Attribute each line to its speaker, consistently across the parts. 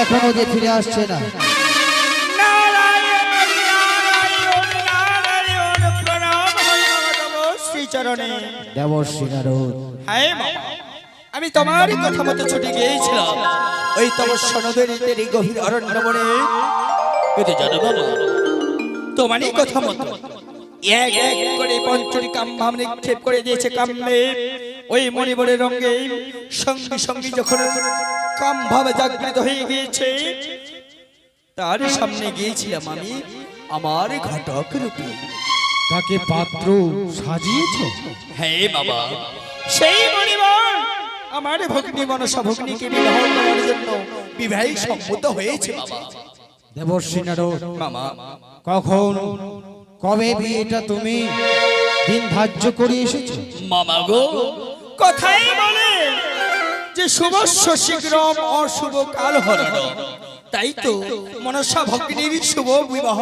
Speaker 1: এখনও যে ফিরে আসছে না।
Speaker 2: আমি তোমারই কথা মতো ছুটে গিয়েছিলাম। ওই তব সনদের এই গভীর অরণ্য বনে কিন্তু জানো তোমারই কথা মতো এক এক করে পঞ্চটি কাম্ভাম নিক্ষেপ করে দিয়েছে কাম্যে ওই মণিবরের রঙে সঙ্গে সঙ্গে যখন কামভাবে জাগৃত হয়ে গিয়েছে। তার সামনে গিয়েছিলাম আমি আমার ঘটক রূপে।
Speaker 1: তাকে পাত্র সাজিয়েছ?
Speaker 2: হ্যাঁ বাবা সেই মণিবর আমার ভগ্নী মনসা ভগ্নীকে বিবাহ করার জন্য বিবাহে সম্মত হয়েছে বাবা।
Speaker 1: দেবর্ষী নারদ
Speaker 2: মামা।
Speaker 1: কখন কবে বিয়েটা তুমি দিন ধার্য করে এসেছ?
Speaker 2: মামা গো কথাই বলে যে শুভস্য শীঘ্রম অশুভ কাল হরণ তাই তো মনসা ভগ্নীর শুভ বিবাহ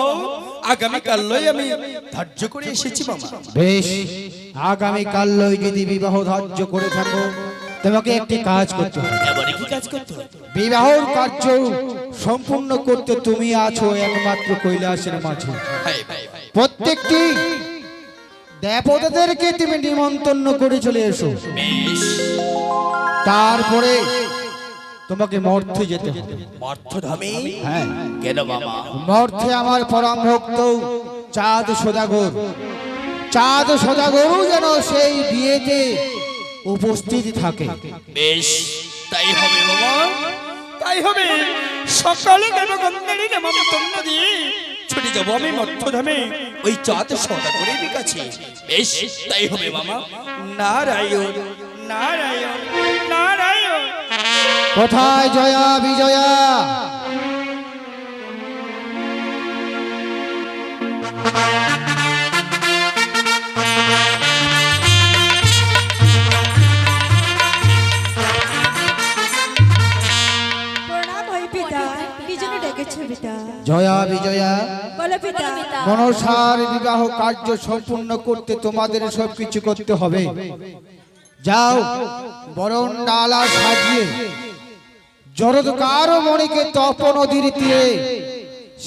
Speaker 2: আগামীকালই আমি ধার্য করে এসেছি মামা।
Speaker 1: বেশ আগামী কালই যদি বিবাহ ধার্য করে থাকো তোমাকে একটি কাজ করতে হবে।
Speaker 2: এবারে কি কাজ করতে হবে?
Speaker 1: বিবাহর কার্য সম্পূর্ণ করতে তুমি আছো একমাত্র কৈলাসের মাঝে। প্রত্যেকটি দেবতাদেরকে তুমি নিমন্ত্রণ করে চলে এসো।
Speaker 2: বেশ।
Speaker 1: তারপরে তোমাকে মর্থে যেতে হবে।
Speaker 2: মর্থধামে?
Speaker 1: হ্যাঁ।
Speaker 2: কেন মামা
Speaker 1: মর্থে আমার পরম ভক্ত চাঁদ সদাগর। চাঁদ সদাগরও যেন সেই বিয়েতে উপস্থিত থাকে।
Speaker 2: বেশ তাই হবে বাবা। তাই হবে। সকালে দেবগন্ধেরই নেমন্তন্ন দিয়ে ছুটে যাব আমি মধ্যধামে ওই চাঁদ সদা করে কাছে বেশ তাই হবে মামা নারায়ণ নারায়ণ। নারায়ণ।
Speaker 1: কোথায় জয়া বিজয়া?
Speaker 3: প্রণাম পিতা কি জন্য ডেকেছো পিতা?
Speaker 1: জয়া বিজয়া। মনসার বিবাহ কার্য সম্পূর্ণ করতে তোমাদের সবকিছু করতে হবে। যাও বরণ ডালা সাজিয়ে জরদকার মণিকে তপ নদীর দিয়ে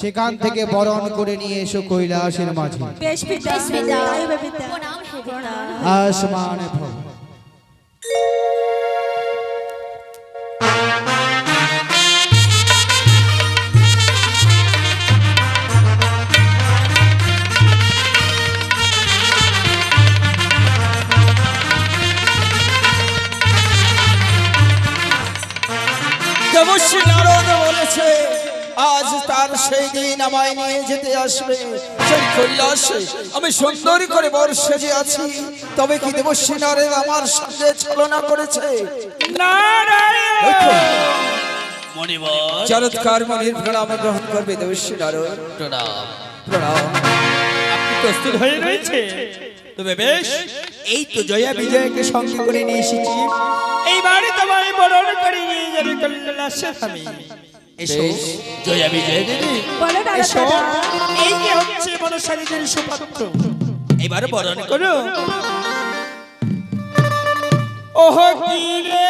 Speaker 1: সেখান থেকে বরণ করে নিয়ে এসো কৈলাসের মাঝে। আসমান ভব
Speaker 2: দেবশ্রী নারদ বলেছে আজ তার সেই দিন আমায় নিয়ে যেতে আসবে। সেই কৈলাসে আমি সুন্দর করে বর্ষে যে আছি। তবে কি দেবশ্রী নারদ আমার সাথে ছলনা করেছে? চরৎকার মনির প্রণাম গ্রহণ করবে দেবশ্রী নারদ প্রণাম। প্রণাম। আপনি প্রস্তুত হয়ে রয়েছে তবে বেশ এই তো জয়া বিজয়কে সঙ্গে করে নিয়ে এসেছি। এইবারে তোমায় বরণ করে নিয়ে যাবে কৈলাসে আমি এসো। জয়া বিজয় দিদি। এসো। এই যে হচ্ছে মনসারীদের সুপাত্র। এবারে বরণ করো। ওহ কি রে?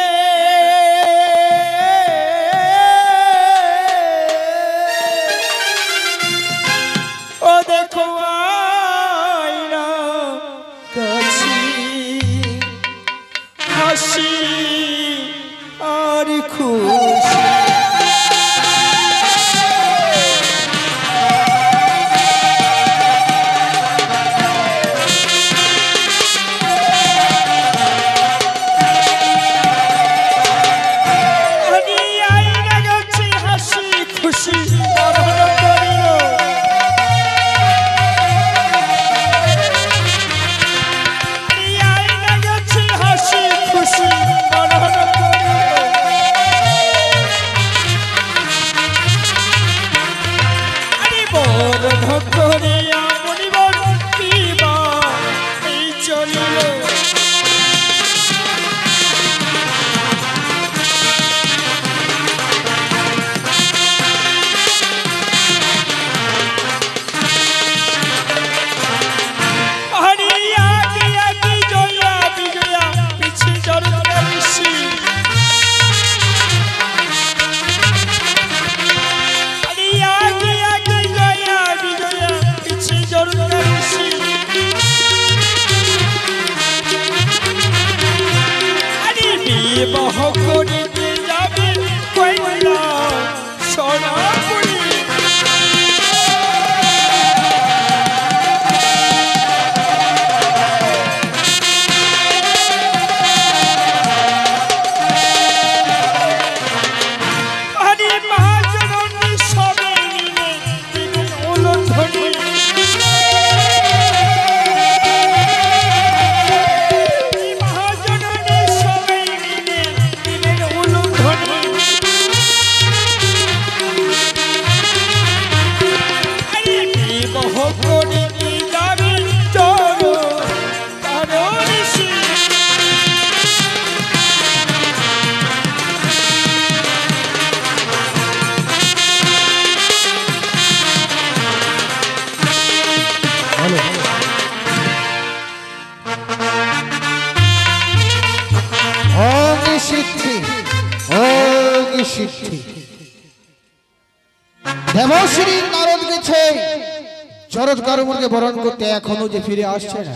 Speaker 1: শরৎ কর্মকে বরণ করতে এখনও যে ফিরে আসছে না।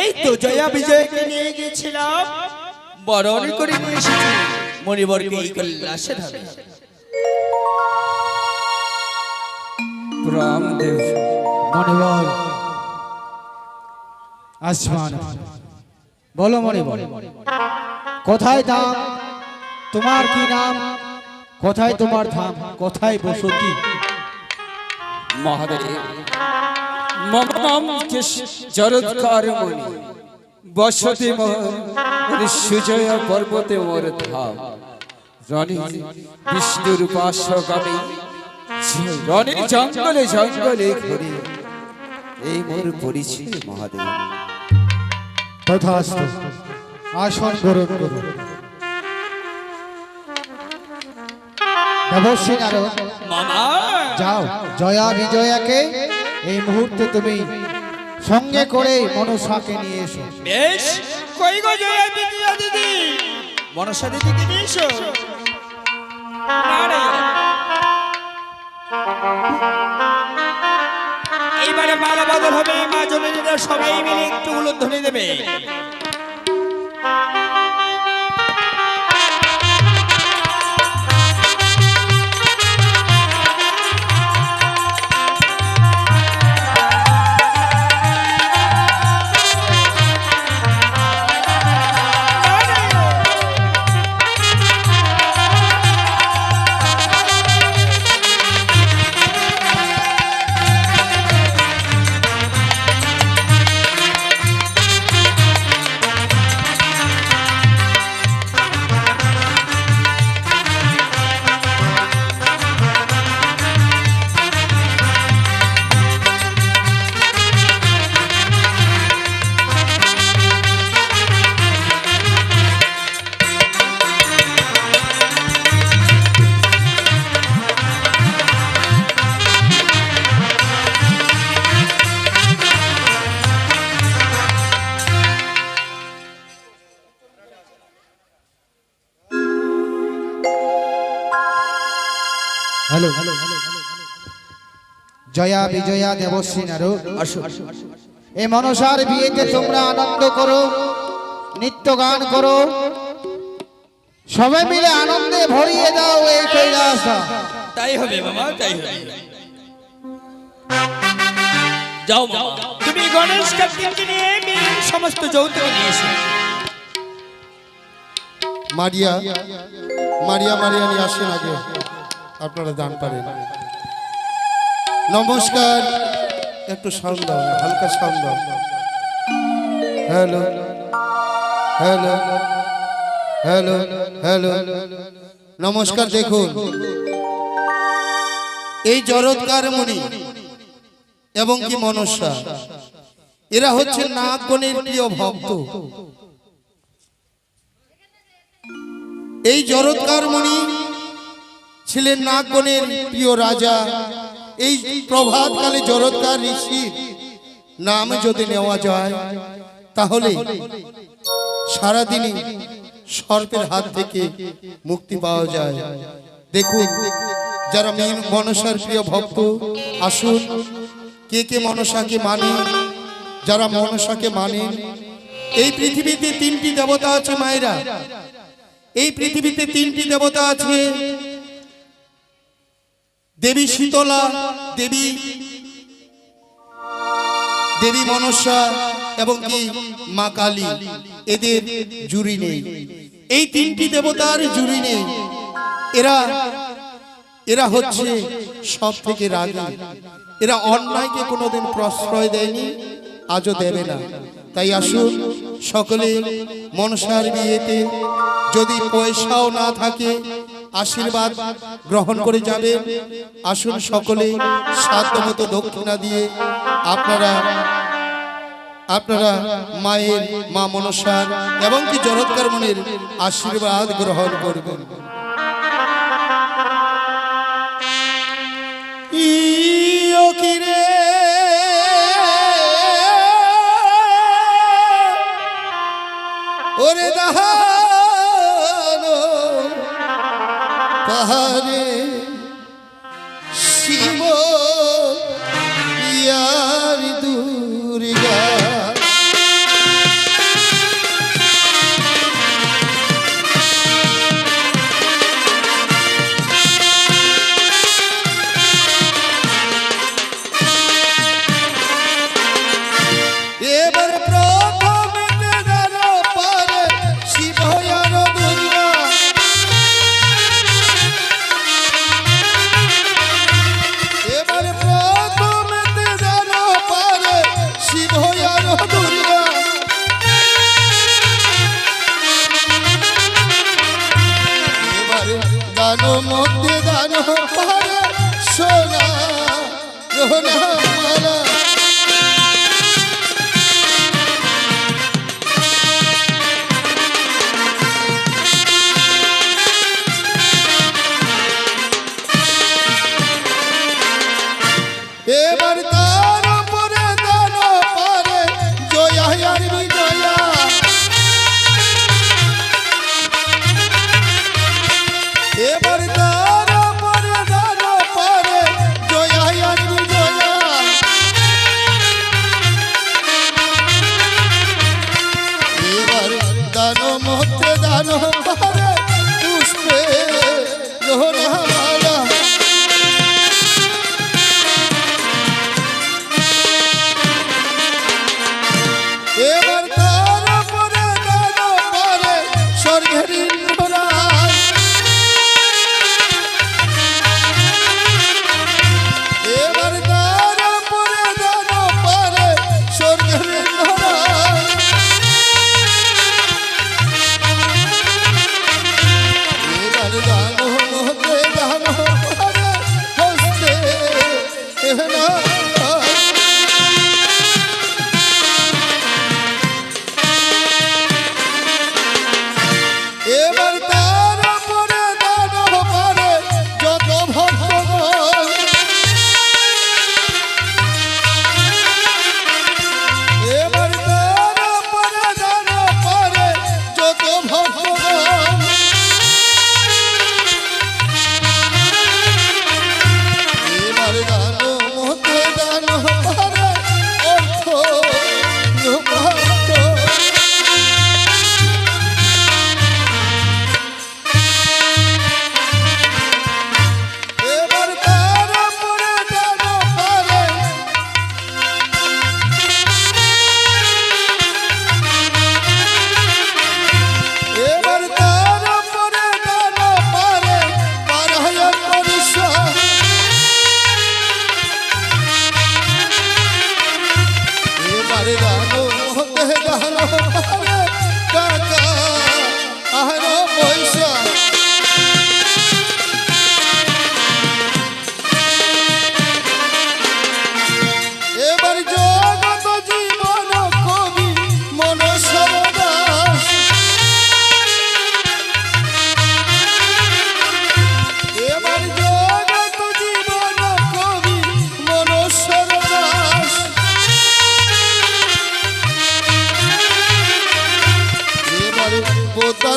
Speaker 2: এই তো জয়া বিজয়কে নিয়ে গেছিলাম বরণ করে নিয়ে এসেছি মণিবরকে এই কৈলাসে ধারে
Speaker 4: রামদেব
Speaker 1: মনে বল আসমান। বলো মনে কোথায় ধাম? তোমার কি নাম? কোথায় তোমার ধাম? কোথায় বসতি
Speaker 4: মহাদেব জরৎকার মণি বসতি সুজয়া পর্বতে মোর ধাম। রণি, বিষ্ণুর উপাসক আমি রণি জঙ্গলে জঙ্গলে ঘুরি। এই মোর মহাদেব।
Speaker 1: তথাস্তু। আসন গ্রহণ করুন। যাও, জয়া বিজয়াকে এই মুহূর্তে তুমি সঙ্গে করে মনসাকে নিয়ে এসো।
Speaker 2: বেশ। কই গো জয়া বিজয়া দিদি? মনসা দিদিকে নিয়ে এসো। নারায়ণ। এইবারে মালা বদল হবে মা জননীরা সবাই মিলে একটু উলুধ্বনি দেবে।
Speaker 1: জয়া বিজয়া দেবশ্রী নারদ
Speaker 2: আসো
Speaker 1: এই মনসার বিয়েতে তোমরা আনন্দ করো নৃত্য গান করো। সবাই মিলে আনন্দে ভরিয়ে দাও এই কৈলাস।
Speaker 2: তাই হবে মামা তাই হবে। যাও তুমি গণেশ কার্তিককে নিয়ে মেয়ের সমস্ত যৌতুক নিয়ে এসো
Speaker 5: মারিয়া মারিয়া মারিয়া নিয়ে আসেন আগে। আপনারা দান পারেন নমস্কার। একটু সাউন্ড দাও, হালকা সাউন্ড দাও। Hello hello hello hello. নমস্কার দেখুন। এই জরৎকার মুনি এবং কি মনসা, এরা হচ্ছে নাগগণের প্রিয় ভক্ত। এই জরৎকার মণি ছিলেন নাগগণের প্রিয় রাজা। এই প্রভাতকালে জরৎকার ঋষির নাম যদি নেওয়া যায়, তাহলে সারাদিনই সর্পের হাত থেকে মুক্তি পাওয়া যায়। দেখুন, যারা মেন মনসার প্রিয় ভক্ত, আসুন, কে কে মনসাকে মানে যারা মনসাকে মানে। এই পৃথিবীতে তিনটি দেবতা আছে মায়েরা। এই পৃথিবীতে তিনটি দেবতা আছে দেবী শীতলা, দেবী দেবী মনসা এবং কি মা কালী। এদের জুড়ি নেই। এই তিনটি দেবতার জুড়ি নেই। এরা এরা হচ্ছে সব থেকে রাগী এরা অন্যায়কে কোনোদিন প্রশ্রয় দেয়নি, আজও দেবে না। তাই আসুন সকলে মনসার বিয়েতে যদি পয়সাও না থাকে আশীর্বাদ গ্রহণ করে যাবে। আসুন সকলে সাধ্যমতো দক্ষিণা দিয়ে আপনারা আপনারা মায়ের, মা মনসার এবং কি জরৎকার মনের আশীর্বাদ গ্রহণ করবেন। ওরে দাহা! পারে সোনা রোনা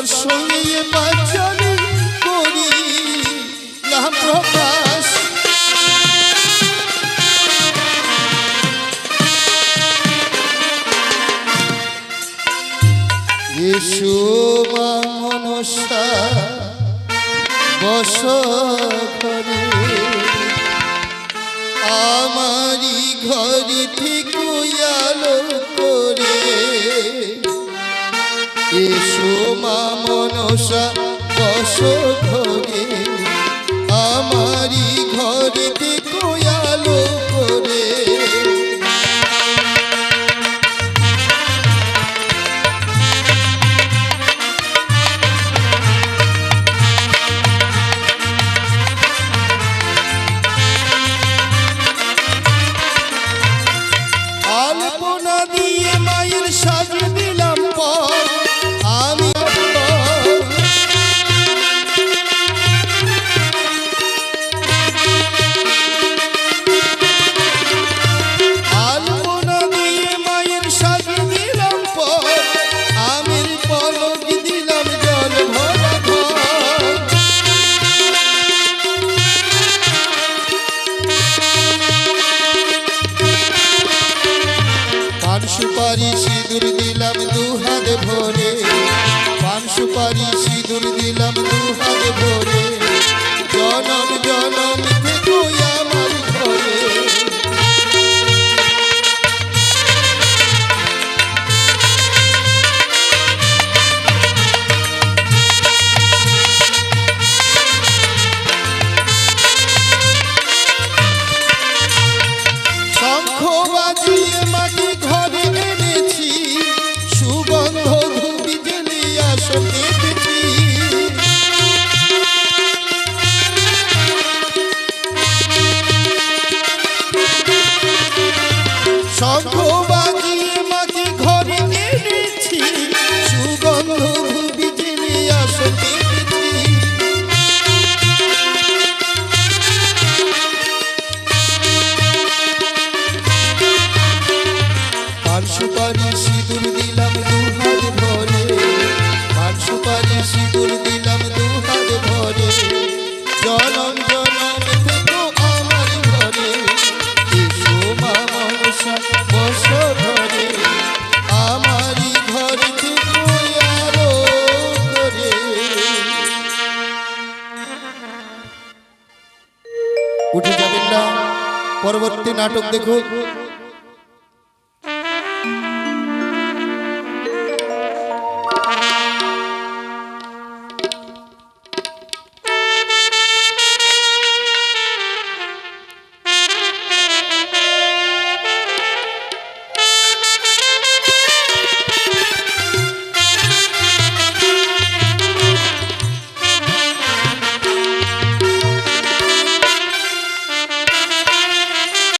Speaker 5: তোমার সঙ্গে বাচালি করি না প্রকাশ। ইসু তোমা মনসা বস ভগিনী আমারি ঘরে দেখো উঠে যাবেন না। পরবর্তী নাটক দেখুন।